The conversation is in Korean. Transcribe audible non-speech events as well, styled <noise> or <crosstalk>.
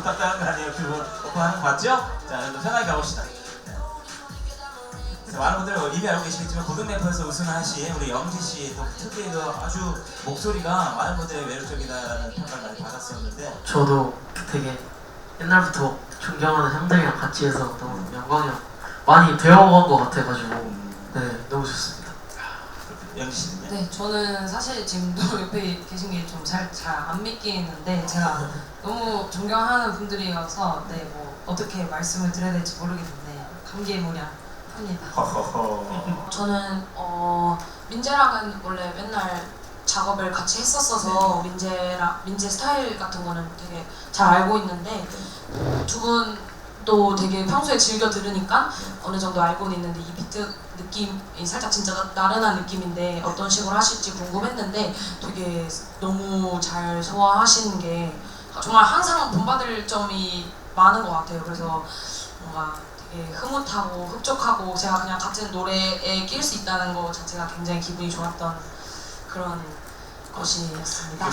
부탁드리는 거 아니에요? 그분 오픈하는 거 맞죠? 자, 여러분 편하게 가봅시다. 네. 자, 많은 분들 이미 알고 계시겠지만 고등래퍼에서 우승을 하신 우리 영지 씨의 또 특유의 그 아주 목소리가 많은 분들의 매력적이다라는 평가를 많이 받았었는데 저도 되게 옛날부터 존경하는 형들이랑 같이 해서 너무 영광이었고 많이 배워본 것 같아가지고 네 너무 좋습니다. 영지 씨는요? 네, 저는 사실 지금도 <laughs> 옆에 계신 게 좀 잘 잘 안 믿기는데 제가 너무 존경하는 분들이어서 네, 뭐 어떻게 말씀을 드려야 될지 모르겠는데 감개무량합니다. 허허허. <laughs> 저는 어, 민재랑은 원래 맨날 작업을 같이 했었어서 민재랑 민재 스타일 같은 거는 되게 잘 알고 있는데 두 분 도 되게 평소에 즐겨 들으니까 어느 정도 알고는 있는데 이 비트 느낌이 살짝 진짜 나- 나른한 느낌인데 어떤 식으로 하실지 궁금했는데 되게 너무 잘 소화하시는 게 정말 항상 본받을 점이 많은 것 같아요. 그래서 뭔가 되게 흐뭇하고 흡족하고 제가 그냥 같은 노래에 낄 수 있다는 것 자체가 굉장히 기분이 좋았던 그런 것이었습니다.